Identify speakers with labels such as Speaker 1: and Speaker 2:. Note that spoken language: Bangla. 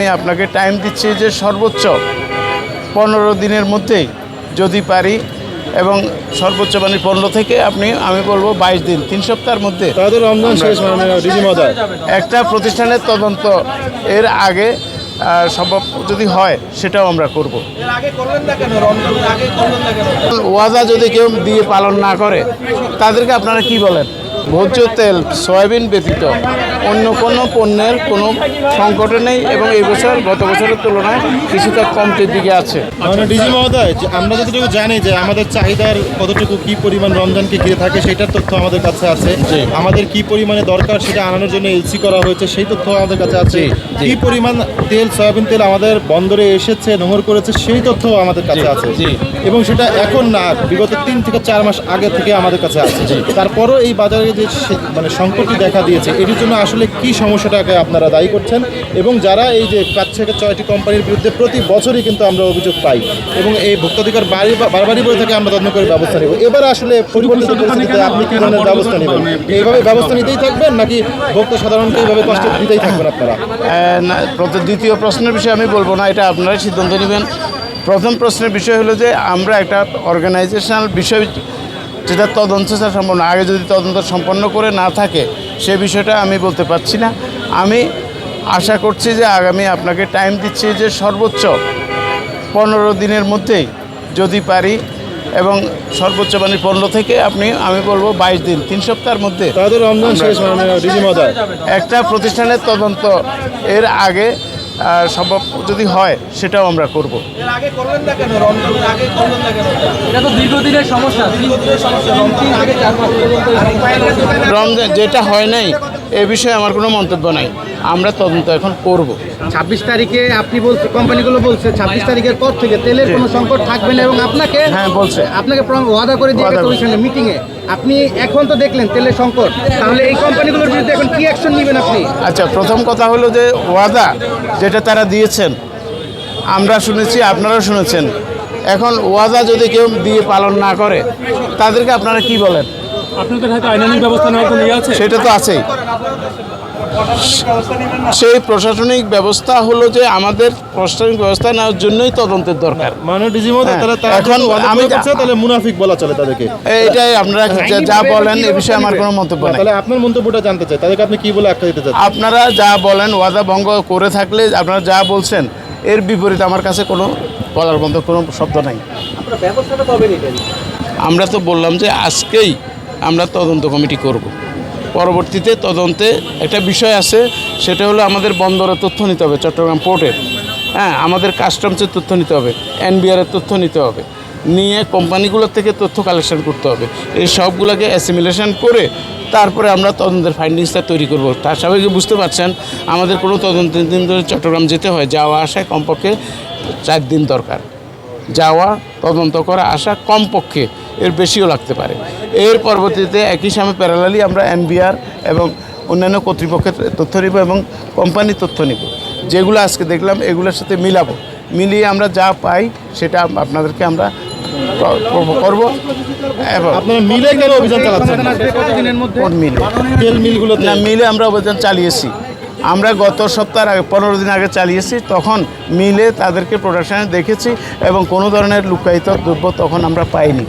Speaker 1: আমি আপনাকে টাইম দিচ্ছি যে সর্বোচ্চ পনেরো দিনের মধ্যেই যদি পারি এবং সর্বোচ্চ মানে পনেরো থেকে আপনি আমি বলব বাইশ দিন তিন সপ্তাহের মধ্যে।
Speaker 2: মানে
Speaker 1: একটা প্রতিষ্ঠানের তদন্ত এর আগে সম্ভব যদি হয় সেটাও আমরা করব। ওয়াদা যদি কেউ দিয়ে পালন না করে তাদেরকে আপনারা কি বলেন? ভোজ্য তেল সয়াবিন ব্যতীত অন্য কোনো পণ্যের কোনো সংকটে নেই এবং এই বছর গত বছরের তুলনায় কিছুটা কমতির দিকে আছে
Speaker 2: মানে ডিজি মহোদয় যে আমরা যতটুকু জানি যে আমাদের চাহিদার কতটুকু কি পরিমাণ রমজানকে ঘিরে থাকে সেটার তথ্য আমাদের কাছে আছে। আমাদের কি পরিমাণে দরকার সেটা আনানোর জন্য এলসি করা হয়েছে সেই তথ্য আমাদের কাছে আছে। কি পরিমাণ তেল সয়াবিন তেল আমাদের বন্দরে এসেছে নোংর করেছে সেই তথ্য আমাদের কাছে আছে। এবং সেটা এখন না বিগত তিন থেকে চার মাস আগে থেকে আমাদের কাছে আছে তারপরও এই বাজারে যে মানে সংকটটি দেখা দিয়েছে এটির জন্য আসলে কি সমস্যাটাকে আপনারা দায়ী করছেন? এবং যারা এই যে পাঁচ থেকে ছয়টি কোম্পানির বিরুদ্ধে প্রতি বছরই কিন্তু আমরা অভিযোগ পাই এবং এই ভোক্তাধিকার বাড়ি বারবারই বলে থাকে আমরা তদন্ত করে ব্যবস্থা নেব। এবার আসলে পরিবর্তিত পরিস্থিতিতে আপনি কি ধরনের ব্যবস্থা নেবেন? এইভাবে ব্যবস্থা নিতেই থাকবেন নাকি ভোক্তা সাধারণকে এইভাবে কষ্ট দিতেই থাকবেন আপনারা?
Speaker 1: দ্বিতীয় প্রশ্নের বিষয়ে আমি বলব না এটা আপনারাই সিদ্ধান্ত নেবেন। প্রথম প্রশ্নের বিষয় হলো যে আমরা একটা অর্গানাইজেশনাল বিষয় যেটা তদন্ত ছাড়া সম্পন্ন আগে যদি তদন্ত সম্পন্ন করে না থাকে সে বিষয়টা আমি বলতে পারছি না। আমি আশা করছি যে আগামী আপনাকে টাইম দিচ্ছি যে সর্বোচ্চ পনেরো দিনের মধ্যেই যদি পারি এবং সর্বোচ্চ মানে পনেরো থেকে আপনি আমি বলব বাইশ দিন তিন সপ্তাহের মধ্যে
Speaker 2: মানে
Speaker 1: একটা প্রতিষ্ঠানের তদন্ত এর আগে সম্ভব যদি হয় সেটাও আমরা করব।
Speaker 3: এর আগে করলেন না কেন? রমজানের আগে করলেন না কেন? এটা তো দীর্ঘদিনের সমস্যা। দীর্ঘদিনের সমস্যা। রমজানের আগে চার মাস পর্যন্ত
Speaker 1: রমজান যেটা হয় নাই এ বিষয়ে আমার কোনো মন্তব্য নাই। আমরা তদন্ত এখন করব।
Speaker 4: ছাব্বিশ তারিখে আপনি বলছে কোম্পানিগুলো বলছে ছাব্বিশ তারিখের পর থেকে তেলের কোনো সংকট থাকবে না এবং আপনাকে
Speaker 1: হ্যাঁ, বলছে।
Speaker 4: আপনাকে ওয়াদা করে দিয়ে
Speaker 1: ওয়াদা
Speaker 4: গেছে
Speaker 1: করে।
Speaker 4: মিটিং এ আপনি এখন তো দেখলেন তেলের সংকট। তাহলে এই কোম্পানিগুলোর বিরুদ্ধে এখন কি অ্যাকশন নেবেন আপনি?
Speaker 1: আচ্ছা প্রথম কথা হলো যে ওয়াদা যেটা তারা দিয়েছেন আমরা শুনেছি আপনারাও শুনেছেন। এখন ওয়াদা যদি কেউ দিয়ে পালন না করে তাদেরকে আপনারা কি বলেন?
Speaker 5: আপনাদের হাতে আইনানিক ব্যবস্থা নেওয়ার কোনো ইয়ে আছে?
Speaker 1: সেটা তো আছেই। সেই প্রশাসনিক ব্যবস্থা হলো যে আমাদের প্রশাসনিক ব্যবস্থা নেওয়ার জন্যই তদন্তের দরকার।
Speaker 2: মানে ডিজি
Speaker 1: হ্যাঁ,
Speaker 2: তাহলে
Speaker 1: এখন আমি
Speaker 2: তাহলে মুনাফিক বলা চলে তাদেরকে।
Speaker 1: এইটাই আপনারা যা- যা বলেন এ বিষয়ে আমার কোনো মন্তব্য নেই।
Speaker 2: তাহলে আপনার মন্তব্যটা জানতে চাই তাদেরকে আপনি কি বলে আখ্যা দিতে চান
Speaker 1: আপনারা যা বলেন ওয়াদা ভঙ্গ করে থাকলে আপনারা যা বলছেন এর বিপরীত আমার কাছে কোনো বলার মতো কোনো শব্দ নাই।
Speaker 3: আপনারা ব্যবস্থাটা কবে নেবেন?
Speaker 1: আমরা তো বললাম যে আজকেই আমরা তদন্ত কমিটি করব। পরবর্তীতে তদন্তে একটা বিষয় আছে, সেটা হলো আমাদের বন্দরের তথ্য নিতে হবে, চট্টগ্রাম পোর্টের হ্যাঁ আমাদের কাস্টমসের তথ্য নিতে হবে এনবিআরের তথ্য নিতে হবে। নিয়ে কোম্পানিগুলোর থেকে তথ্য কালেকশন করতে হবে। এই সবগুলোকে অ্যাসিমিলেশন করে তারপরে আমরা তদন্তের ফাইন্ডিংসটা তৈরি করব। তার সবাইকে বুঝতে পারছেন, আমাদের কোনো তদন্তের দিন ধরে চট্টগ্রাম যেতে হয়, যাওয়া আসায় কমপক্ষে চার দিন দরকার। যাওয়া, তদন্ত করা, আসা কমপক্ষে এর বেশিও লাগতে পারে। এর পরবর্তীতে একই সময় প্যারালালি আমরা এনবিআর এবং অন্যান্য কর্তৃপক্ষের তথ্য নিব এবং কোম্পানির তথ্য নিব। যেগুলো আজকে দেখলাম এগুলোর সাথে মিলাবো। মিলিয়ে আমরা যা পাই সেটা আপনাদেরকে আমরা করব। এবং
Speaker 2: আপনারা মিলে কেন অভিযান চালাচ্ছেন?
Speaker 1: মিলে?
Speaker 2: তেল
Speaker 1: না মিলে আমরা অভিযান চালিয়েছি। আমরা গত সপ্তাহের আগে পনেরো দিন আগে চালিয়েছি তখন মিলে তাদেরকে প্রোডাকশানে দেখেছি এবং কোনো ধরনের লুকায়িত দ্রব্য তখন আমরা পাইনি।